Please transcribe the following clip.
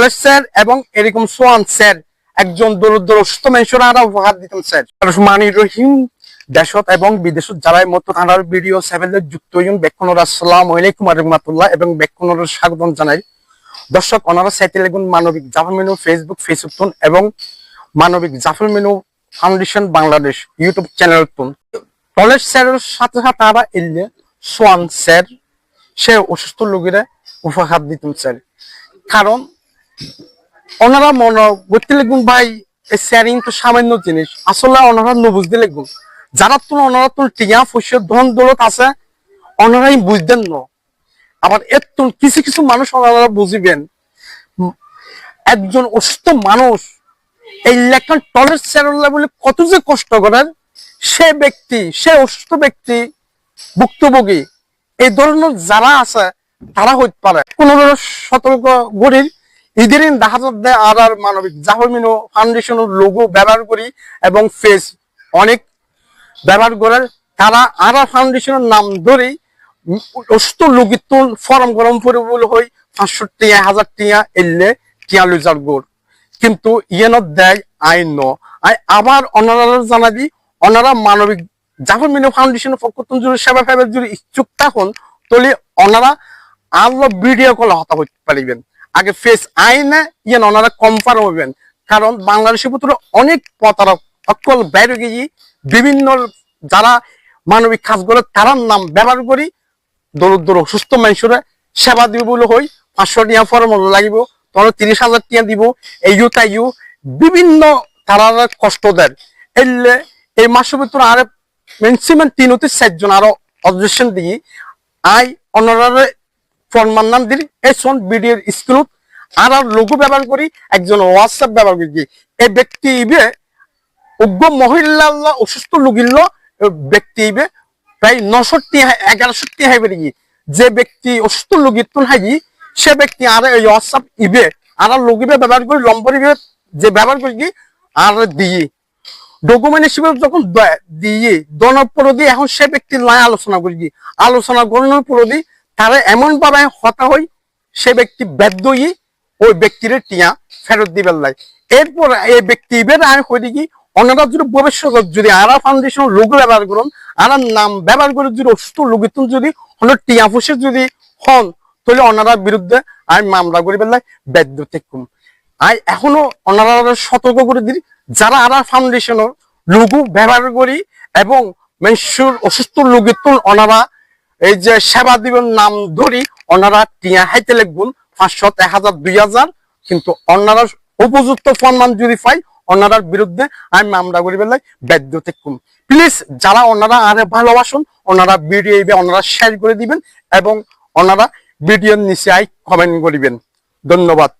College sir এবং এরকম Schwann sir, একজন দরিদ্র অসুস্থ মানুষের আরা উপহার দিতেন স্যার। মানি রহিম, দেশত এবং বিদেশত যারা মত থানার ভিডিও সেভেলের যুক্ত হইন বেক্ষণর আসসালাম আলাইকুম রহমাতুল্লাহ এবং বেক্ষণর স্বাগত জানাই। দর্শক ওনারা সাইতে লাগুন মানবিক জাফর মেনু, ফেসবুক ফেসবুক তুন এবং মানবিক Jafar Menu foundation Bangladesh YouTube channel তুন। কলেজ স্যারের সাথে সাথে আরা এলে সোয়ান স্যার, সে অসুস্থ লোকেরা উপহার দিতেন স্যার। কারণ ওনারা মনে করতে লিখুন ভাই শেয়ারিং তো সামান্য জিনিস। আসলে ওনারা নবুঝতে লিখুন। যারা তো ওনারা তো টিয়া, ফুসে, ধন, দৌলত আছে, ওনারাই বুঝতেন না। আবার এর কিছু কিছু মানুষ ওনারা বুঝিবেন। একজন অসুস্থ মানুষ, এই লেখান টলের সেরল্লা বলে কত যে কষ্ট করেন, সে ব্যক্তি, সে অসুস্থ ব্যক্তি, ভুক্তভোগী, এই ধরনের যারা আছে, তারা হইতে পারে। কোন সতর্ক গরির ঈদের দিন দেখা যাচ্ছে আর আর মানবিক জাহমিনো ফাউন্ডেশনের লোগো ব্যবহার করি এবং ফেস অনেক ব্যবহার করে তারা আর আর ফাউন্ডেশনের নাম ধরেই উম অসুস্থ লোকের ফরম গরম করে বলে হই পাঁচশো টিয়া হাজার টিয়া এলে টিয়া লুজার গোড় কিন্তু ইয়েনত দেয় আইন আই আবার অনারা জানাবি, অনারা মানবিক জাফর মিনো ফাউন্ডেশনের পক্ষ যদি সেবা ফেবার যদি ইচ্ছুক থাকুন, তাহলে অনারা আরও ভিডিও কল হতা হইতে পারিবেন। আগে ফেস আইনে ইয়েন অনারা কনফার্ম হইবেন কারণ বাংলাদেশের ভিতরে অনেক প্রতারক, অকল বাইরে গিয়ে বিভিন্ন যারা মানবিক কাজগুলো তারার নাম ব্যবহার করি দরিদ্র সুস্থ মানুষরা সেবা দিব বলে হই, পাঁচশো টিয়া ফর্ম লাগিব তখন তিরিশ হাজার টিয়া দিব। এইও তাইও বিভিন্ন তারা কষ্ট দেন। এলে এই মাসের ভিতরে আরে ম্যাক্সিমাম তিন হতে চারজন আরও অবজেকশন দিয়ে আই অনারারে ফরমান নাম দিলি এই সন ভিডিওর স্ক্রিনত আর আর লোগো ব্যবহার করি, একজন হোয়াটসঅ্যাপ ব্যবহার করি এই ব্যক্তি ইবে উগ্র মহিলা অসুস্থ লুগিল্ল ব্যক্তি ইবে প্রায় নশোটি হাই বেরিয়ে যে ব্যক্তি অসুস্থ লুগির তুন হাই, সে ব্যক্তি আর এই হোয়াটসঅ্যাপ ইবে আর আর লগিবে ব্যবহার করি, লম্বর ইবে যে ব্যবহার করি আর দিয়ে ডকুমেন্ট হিসেবে যখন দেয় দিয়ে দনের পরদি এখন সে ব্যক্তির লাই আলোচনা করি আলোচনা করানোর পরদি তারা এমন ভাবে হতা হই, সে ব্যক্তি বাধ্য হই ওই ব্যক্তির টিয়া ফেরত দিবেন লাই এরপর এই ব্যক্তি এবার আর হয়ে কি অনারা যদি ভবিষ্যৎ যদি আরা ফাউন্ডেশন লোক ব্যবহার করুন, আর নাম ব্যবহার করে যদি অসুস্থ লোকিতুন যদি হলো টিয়া ফুসে যদি হন, তাহলে ওনারার বিরুদ্ধে আর মামলা করি বেলায় বাধ্য থেকুম আর এখনও ওনারা সতর্ক করে দিই যারা আরা ফাউন্ডেশনের লঘু ব্যবহার করি এবং মেশুর অসুস্থ লোকের তুল ওনারা এই যে সেবা দিবেন নাম ধরি, ওনারা টিয়া হাইতে লিখবেন পাঁচশো এক হাজার দুই হাজার কিন্তু ওনারা উপযুক্ত ফরমান যদি পাই ওনারার বিরুদ্ধে আমি মামলা করি বেলায় বাধ্য থেকুম প্লিজ, যারা ওনারা আরে ভালোবাসুন, ওনারা ভিডিও ওনারা শেয়ার করে দিবেন এবং ওনারা ভিডিওর নিচে আই কমেন্ট করিবেন। ধন্যবাদ।